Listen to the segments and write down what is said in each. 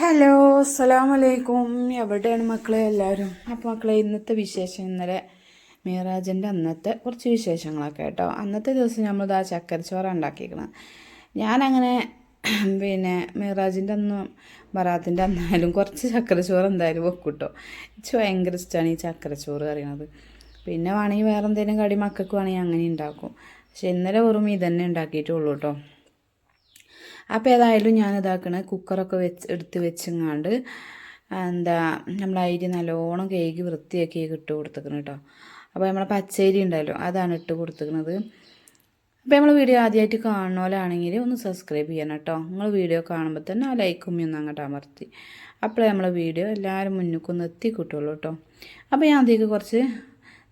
Hello അസ്സലാം വലൈക്കും എവിടെയാണ് മക്കളെ എല്ലാവരും? അപ്പോൾ മക്കളെ ഇന്നത്തെ വിശേഷം ഇന്നലെ മീറാജിന്റെ അന്നത്തെ കുറച്ച് വിശേഷങ്ങളൊക്കെ കേട്ടോ. അന്നത്തെ ദിവസം നമ്മൾ ആ ചക്കരച്ചോറ ഉണ്ടാക്കിയിരിക്കണം ഞാനങ്ങനെ പിന്നെ മീറാജിന്റെ അന്നും ബറാത്തിന്റെ അന്നായാലും കുറച്ച് ചക്കരച്ചോറ് എന്തായാലും വെക്കും കേട്ടോ എനിക്ക് ഭയങ്കര ഇഷ്ടമാണ് ഈ ചക്കരച്ചോറ് അറിയണത് പിന്നെ വേണമെങ്കിൽ വേറെ എന്തെങ്കിലും കടി മക്കൾക്ക് വേണമെങ്കിൽ അങ്ങനെ ഉണ്ടാക്കും. പക്ഷെ ഇന്നലെ വെറും ഇതന്നെ ഉണ്ടാക്കിയിട്ടുള്ളൂ കേട്ടോ. അപ്പോൾ ഏതായാലും ഞാൻ ഇതാക്കണ കുക്കറൊക്കെ വെച്ച് എടുത്ത് വെച്ചങ്ങാണ്ട് എന്താ നമ്മൾ അരി നല്ലോണം കേക്ക് വൃത്തിയാക്കി ഇട്ട് കൊടുത്തേക്കണം കേട്ടോ അപ്പോൾ നമ്മളെ പച്ചരി ഉണ്ടല്ലോ അതാണ് ഇട്ട് കൊടുത്തേക്കണത് അപ്പോൾ നമ്മൾ വീഡിയോ ആദ്യമായിട്ട് കാണുന്നവരാണെങ്കിൽ ഒന്ന് സബ്സ്ക്രൈബ് ചെയ്യണം കേട്ടോ നിങ്ങൾ വീഡിയോ കാണുമ്പോൾ തന്നെ ആ ലൈക്കും ഒന്ന് അങ്ങോട്ട് അമർത്തി. അപ്പോഴേ നമ്മളെ വീഡിയോ എല്ലാവരും മുന്നിലേക്ക് ഒന്ന് എത്തി കേട്ടോ അപ്പോൾ ഞാൻ അതിലേക്ക് കുറച്ച്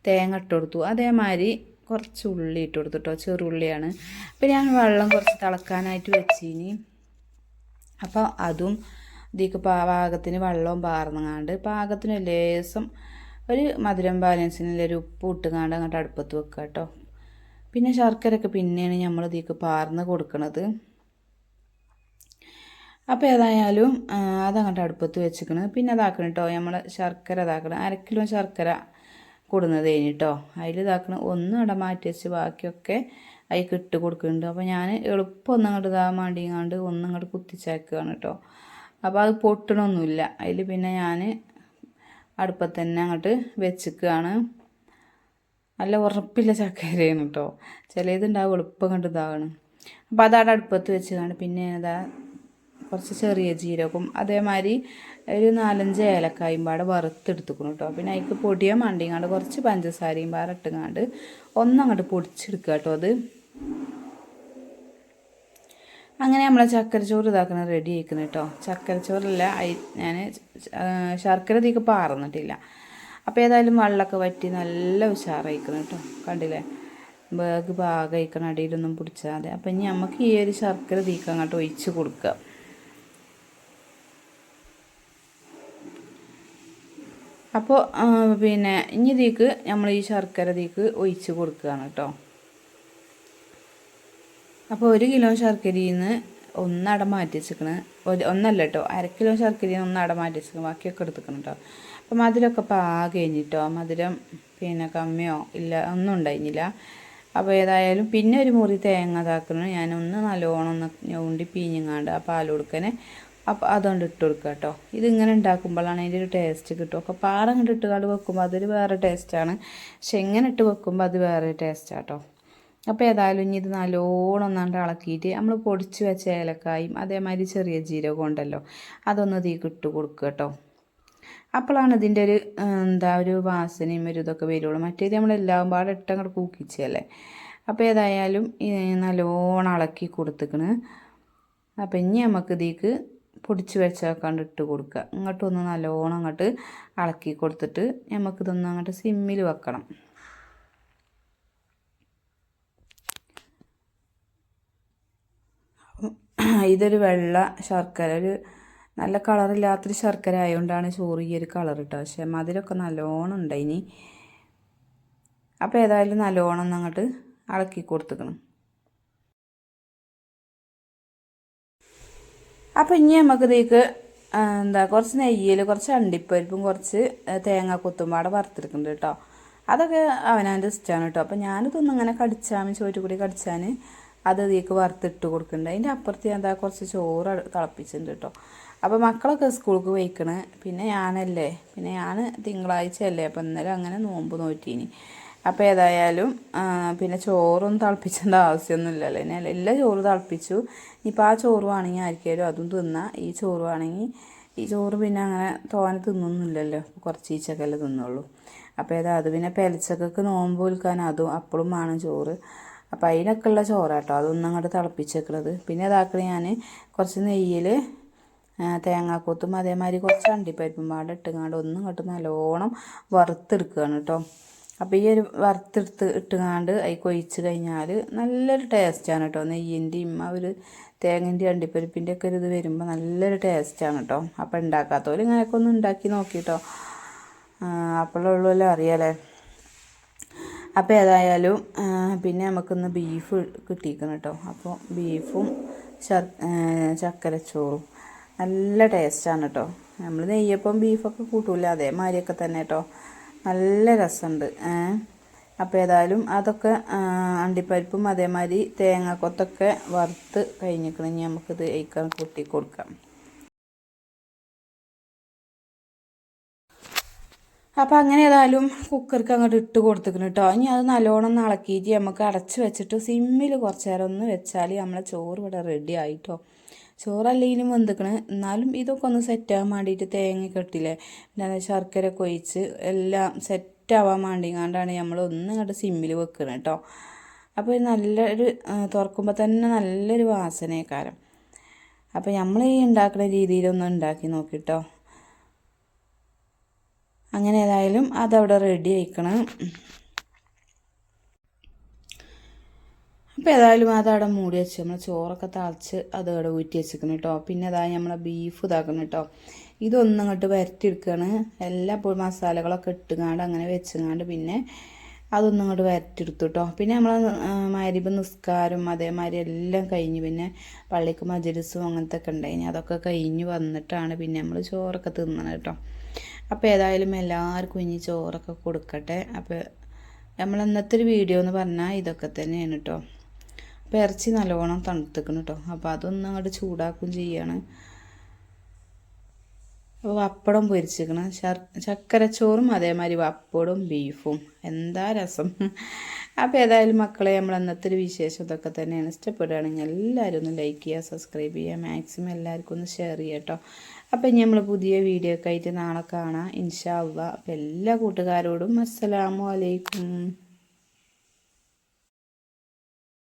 തേങ്ങ ഇട്ട് കൊടുത്തു. അതേമാതിരി കുറച്ച് ഉള്ളി ഇട്ട് കൊടുത്തു കേട്ടോ ചെറുള്ളിയാണ് അപ്പോൾ ഞാൻ വെള്ളം കുറച്ച് തിളക്കാനായിട്ട് വെച്ചിനി. അപ്പോൾ അതും ഇതിക്ക് പാകത്തിന് വെള്ളവും പാർന്നങ്ങാണ്ട് പാകത്തിന് ലേസം ഒരു മധുരം ബാലൻസിനുള്ള ഒരു ഉപ്പ് ഇട്ടുങ്ങാണ്ട് അങ്ങോട്ട് അടുപ്പത്ത് വെക്കുക കേട്ടോ പിന്നെ ശർക്കരയൊക്കെ പിന്നെയാണ് നമ്മൾ ഇതിക്ക് പാർന്ന് കൊടുക്കണത്. അപ്പോൾ ഏതായാലും അതങ്ങോട്ട് അടുപ്പത്ത് വെച്ചിക്കണ്. പിന്നെ അതാക്കണം കേട്ടോ നമ്മൾ ശർക്കര ഇതാക്കണം. അര ശർക്കര കൊടുന്നത് കഴിഞ്ഞിട്ടോ. അതിൽ ഇതാക്കണം ഒന്നും ഇട മാറ്റി വെച്ച് ബാക്കിയൊക്കെ അതിൽ ഇട്ട് കൊടുക്കുന്നുണ്ട്. അപ്പോൾ ഞാൻ എളുപ്പം ഒന്നും അങ്ങോട്ട് മാണ്ടിങ്ങാണ്ട് ഒന്നങ്ങോട്ട് കുത്തിച്ചേക്കുകയാണ് കേട്ടോ. അപ്പോൾ അത് പൊട്ടണമൊന്നുമില്ല അതിൽ പിന്നെ ഞാൻ അടുപ്പത്ത് തന്നെ അങ്ങോട്ട് വെച്ചിക്കുകയാണ് നല്ല ഉറപ്പില്ല ചക്കരയാണ് കേട്ടോ. ചിലതുണ്ടാവും എളുപ്പം കണ്ട് ഇതാകണം. അപ്പോൾ അതവിടെ അടുപ്പത്ത് വെച്ചതാണ് പിന്നെ അതാ കുറച്ച് ചെറിയ ജീരകവും അതേമാതിരി ഒരു നാലഞ്ച് ഏലക്കായും പാടെ വറുത്തെടുത്തുക്കണം കേട്ടോ. പിന്നെ അതിക്ക് പൊടിയ മണ്ടിങ്ങാണ്ട് കുറച്ച് പഞ്ചസാരയും പാടെ ഇട്ടുങ്ങാണ്ട് ഒന്നങ്ങോട്ട് പൊടിച്ചെടുക്കുക കേട്ടോ അത്. അങ്ങനെ നമ്മളെ ചക്കരച്ചോറ് ഇതാക്കുന്നത് റെഡി ആയിക്കുന്നു കേട്ടോ. ചക്കരച്ചോറല്ല ഐ ഞാൻ ശർക്കര തീക്ക് പാർന്നിട്ടില്ല. അപ്പോൾ ഏതായാലും വെള്ളമൊക്കെ വറ്റി നല്ല ഉഷാറായിക്കണം കേട്ടോ. കണ്ടില്ലേ? ബേഗ് പാകമായിക്കണം അടിയിലൊന്നും പിടിച്ചാതെ. അപ്പം ഇനി നമുക്ക് ഈ ഒരു ശർക്കര തീക്ക് അങ്ങോട്ട് ഒഴിച്ച് കൊടുക്കുക അപ്പോൾ പിന്നെ ഇനി ഇതിക്ക് നമ്മൾ ഈ ശർക്കര ഇതിക്ക് ഒഴിച്ച് കൊടുക്കുകയാണ് കേട്ടോ. അപ്പോൾ ഒരു കിലോ ശർക്കരയിൽ നിന്ന് ഒന്നട മാറ്റി വെച്ചിക്കണ് ഒന്നല്ല കേട്ടോ അര കിലോ ശർക്കരയിൽ നിന്ന് ഒന്നട മാറ്റി വെച്ചിക്കണം ബാക്കിയൊക്കെ എടുത്തിക്കണം കേട്ടോ. അപ്പോൾ മധുരമൊക്കെ പാകം കഴിഞ്ഞിട്ടോ. മധുരം പിന്നെ കമ്മിയോ ഇല്ല ഒന്നും ഉണ്ടായിരുന്നില്ല. അപ്പോൾ ഏതായാലും പിന്നെ ഒരു മുറി തേങ്ങ ഇതാക്കണം. ഞാൻ ഒന്ന് നല്ലോണം ഒന്ന് ഞൊണ്ടി പീഞ്ഞങ്ങാണ്ട് ആ പാൽ കൊടുക്കനെ. അപ്പോൾ അതുകൊണ്ട് ഇട്ട് കൊടുക്കുക കേട്ടോ ഇതിങ്ങനെ ഉണ്ടാക്കുമ്പോഴാണ് അതിന്റെ ഒരു ടേസ്റ്റ് കിട്ടും അപ്പോൾ പാറ ഇട്ട് ഇട്ടുകാണ്ട് വെക്കുമ്പോൾ അതൊരു വേറെ ടേസ്റ്റാണ് പക്ഷെ എങ്ങനെ ഇട്ട് വെക്കുമ്പോൾ അത് വേറെ ടേസ്റ്റാണ് കേട്ടോ അപ്പോൾ ഏതായാലും ഇനി ഇത് നല്ലോണം ഒന്നാണ്ട് ഇളക്കിയിട്ട് നമ്മൾ പൊടിച്ച് വെച്ച ഏലക്കായും അതേമാതിരി ചെറിയ ജീരകം ഉണ്ടല്ലോ അതൊന്ന് തീ ഇട്ട് കൊടുക്കുക കേട്ടോ അപ്പോഴാണ് ഇതിന്റെ ഒരു എന്താ ഒരു വാസനയും ഒരു ഇതൊക്കെ വരുള്ളൂ. മറ്റേത് നമ്മളെല്ലാം പാടെ ഇട്ടങ്ങോട്ട് കൂക്കിച്ചല്ലേ അപ്പോൾ ഏതായാലും നല്ലോണം ഇളക്കി കൊടുത്തിക്കണ്. അപ്പം ഇനി നമുക്ക് ഇതിക്ക് പൊടിച്ച് വെച്ചേക്കാണ്ട് ഇട്ട് കൊടുക്കുക. ഇങ്ങോട്ടൊന്ന് നല്ലോണം അങ്ങോട്ട് ഇളക്കി കൊടുത്തിട്ട് നമുക്കിതൊന്ന് അങ്ങോട്ട് സിമ്മിൽ വെക്കണം. ഇതൊരു വെള്ള ശർക്കര ഒരു നല്ല കളറില്ലാത്തൊരു ശർക്കര ആയതുകൊണ്ടാണ് ചോറ് ഈ ഒരു കളർ ഇട്ടത്. പക്ഷെ മധുരമൊക്കെ നല്ലോണം ഉണ്ടായിനി. അപ്പോൾ ഏതായാലും നല്ലോണം അങ്ങോട്ട് ഇളക്കി കൊടുത്തുക്കണം. അപ്പോൾ ഇനി നമുക്ക് ഇതിലേക്ക് എന്താ കുറച്ച് നെയ്യിൽ കുറച്ച് അണ്ടിപ്പരിപ്പും കുറച്ച് തേങ്ങ കൊത്തുമ്പാടെ വറുത്തെടുക്കുന്നുണ്ട് കേട്ടോ. അതൊക്കെ അവനവന്റെ ഇഷ്ടമാണ് കേട്ടോ. അപ്പോൾ ഞാനിതൊന്നും ഇങ്ങനെ കടിച്ചാൽ ചോറ്റ് കൂടി കടിച്ചാൽ അത് ഇതിലേക്ക് വറുത്തിട്ട് കൊടുക്കുന്നുണ്ട്. അതിന്റെ അപ്പുറത്ത് എന്താ കുറച്ച് ചോറ് തിളപ്പിച്ചിട്ടുണ്ട് കേട്ടോ. അപ്പോൾ മക്കളൊക്കെ സ്കൂൾക്ക് പോയിക്കണ്. പിന്നെ ഞാനല്ലേ പിന്നെ ഞാൻ തിങ്കളാഴ്ച അല്ലേ അപ്പോൾ ഇന്നലെ അങ്ങനെ നോമ്പ് നോറ്റീനി. അപ്പോൾ ഏതായാലും പിന്നെ ചോറും തിളപ്പിച്ചേണ്ട ആവശ്യമൊന്നുമില്ലല്ലോ. ഞാൻ എല്ലാ ചോറ് തിളപ്പിച്ചു. ഇനിയിപ്പോൾ ആ ചോറ് വേണമെങ്കിൽ ആർക്കായാലും അതും തിന്നാം. ഈ ചോറ് വേണമെങ്കിൽ ഈ ചോറ് പിന്നെ അങ്ങനെ തോനെ തിന്നൊന്നുമില്ലല്ലോ. കുറച്ച് ഈച്ചക്കല്ലേ തിന്നുള്ളൂ. അപ്പോൾ ഏതാ അത് പിന്നെ പെലച്ചക്കൊക്കെ നോമ്പ് വിൽക്കാൻ അതും അപ്പോഴും വേണം ചോറ്. അപ്പോൾ അതിനൊക്കെ ഉള്ള ചോറാട്ടോ. അതൊന്നും അങ്ങോട്ട് തിളപ്പിച്ചേക്കണത്. പിന്നെ അതാക്കണ ഞാൻ കുറച്ച് നെയ്യിൽ തേങ്ങാക്കൂത്തും അതേമാതിരി കുറച്ച് അണ്ടിപ്പരിപ്പും പാടെ ഇട്ടുങ്ങാണ്ട് ഒന്നും ഇങ്ങോട്ട് നല്ലോണം വറുത്തെടുക്കുകയാണ് കേട്ടോ. അപ്പോൾ ഈ ഒരു വറുത്തെടുത്ത് ഇട്ടുകാണ്ട് അതിൽ കൊഴിച്ച് കഴിഞ്ഞാൽ നല്ലൊരു ടേസ്റ്റാണ് കേട്ടോ നെയ്യിന്റെയും ആ ഒരു തേങ്ങന്റെയും അണ്ടിപ്പരിപ്പിന്റെ ഒക്കെ ഒരു ഇത് വരുമ്പോൾ നല്ലൊരു ടേസ്റ്റാണ് കേട്ടോ അപ്പോൾ ഉണ്ടാക്കാത്തവർ ഇങ്ങനെയൊക്കെ ഒന്ന് ഉണ്ടാക്കി നോക്കിട്ടോ അപ്പോഴുള്ളല്ലോ അറിയാലേ. അപ്പോൾ ഏതായാലും പിന്നെ നമുക്കിന്ന് ബീഫ് കിട്ടിയിരിക്കണം കേട്ടോ അപ്പോൾ ബീഫും ചക്കരച്ചോറും നല്ല ടേസ്റ്റാണ് കേട്ടോ നമ്മൾ നെയ്യപ്പം ബീഫൊക്കെ കൂട്ടൂല. അതേമാതിരിയൊക്കെ തന്നെ കേട്ടോ നല്ല രസമുണ്ട്. അപ്പോൾ ഏതായാലും അതൊക്കെ അണ്ടിപ്പരിപ്പും അതേമാതിരി തേങ്ങാക്കൊത്തൊക്കെ വറുത്ത് കഴിഞ്ഞിക്കണം. ഇനി നമുക്കിത് കഴിക്കാൻ കൂട്ടി കൊടുക്കാം. അപ്പോൾ അങ്ങനെ ഏതായാലും കുക്കർക്ക് അങ്ങോട്ട് ഇട്ട് കൊടുത്തിക്കണം കേട്ടോ ഇനി അത് നല്ലോണം ഒന്ന് ഇളക്കിയിട്ട് നമുക്ക് അടച്ച് വെച്ചിട്ട് സിമ്മിൽ കുറച്ച് നേരം ഒന്ന് വെച്ചാൽ നമ്മളെ ചോറ് ഇവിടെ റെഡി ആയിട്ടോ ചോറല്ലെങ്കിലും വെന്തിക്കണ്. എന്നാലും ഇതൊക്കെ ഒന്ന് സെറ്റാകാൻ വേണ്ടിയിട്ട് തേങ്ങ കെട്ടില്ലേ. പിന്നെ ശർക്കര കൊഴിച്ച് എല്ലാം സെറ്റാവാൻ വേണ്ടിങ്ങാണ്ടാണ് നമ്മൾ ഒന്നും ഇങ്ങോട്ട് സിമ്മിൽ വെക്കണം കേട്ടോ അപ്പോൾ നല്ലൊരു തുറക്കുമ്പോൾ തന്നെ നല്ലൊരു വാസനയേക്കാരം അപ്പോൾ നമ്മൾ ഈ ഉണ്ടാക്കുന്ന രീതിയിലൊന്ന് ഉണ്ടാക്കി നോക്കിട്ടോ അങ്ങനെ ഏതായാലും അതവിടെ റെഡി ആയിക്കണം. അപ്പോൾ ഏതായാലും അതവിടെ മൂടി വെച്ച് നമ്മൾ ചോറൊക്കെ തളച്ച് അത് അവിടെ ഊറ്റി വെച്ചിരിക്കണം കേട്ടോ പിന്നെ അതാ നമ്മളെ ബീഫ് ഇതാക്കണം കേട്ടോ ഇതൊന്നും ഇങ്ങോട്ട് വരട്ടിയെടുക്കുകയാണ് എല്ലാ മസാലകളൊക്കെ ഇട്ടുങ്ങാണ്ട് അങ്ങനെ വെച്ചുങ്ങാണ്ട് പിന്നെ അതൊന്നും ഇങ്ങോട്ട് വരട്ടിയെടുത്തു കേട്ടോ പിന്നെ നമ്മൾ മരിബ് നിസ്കാരം അതേമാതിരി എല്ലാം കഴിഞ്ഞ് പിന്നെ പള്ളിക്ക് മജലിസും അങ്ങനത്തെ ഒക്കെ ഉണ്ടായിന് അതൊക്കെ കഴിഞ്ഞ് വന്നിട്ടാണ് പിന്നെ നമ്മൾ ചോറൊക്കെ തിന്നണം കേട്ടോ അപ്പോൾ ഏതായാലും എല്ലാവർക്കും ഇനി ചോറൊക്കെ കൊടുക്കട്ടെ. അപ്പോൾ നമ്മൾ ഇന്നത്തെ ഒരു വീഡിയോ എന്ന് പറഞ്ഞാൽ ഇതൊക്കെ തന്നെയാണ് കേട്ടോ അപ്പോൾ ഇറച്ചി നല്ലോണം തണുത്തിക്കണം കേട്ടോ അപ്പോൾ അതൊന്നും അങ്ങോട്ട് ചൂടാക്കും ചെയ്യാണ്. അപ്പോൾ പപ്പടം പൊരിച്ചിരിക്കണം ചക്കരച്ചോറും അതേമാതിരി പപ്പടവും ബീഫും. എന്താ രസം. അപ്പോൾ ഏതായാലും മക്കളെ നമ്മൾ അന്നത്തെ ഒരു വിശേഷം ഇതൊക്കെ തന്നെയാണ്. ഇഷ്ടപ്പെടുകയാണെങ്കിൽ എല്ലാവരും ഒന്ന് ലൈക്ക് ചെയ്യുക സബ്സ്ക്രൈബ് ചെയ്യുക. മാക്സിമം എല്ലാവർക്കും ഒന്ന് ഷെയർ ചെയ്യുക കേട്ടോ അപ്പോൾ ഇനി നമ്മൾ പുതിയ വീഡിയോ ഒക്കെ ആയിട്ട് നാളെ കാണാം. ഇൻഷാ അള്ളാ. അപ്പോൾ എല്ലാ കൂട്ടുകാരോടും അസ്സലാമു അലൈക്കും.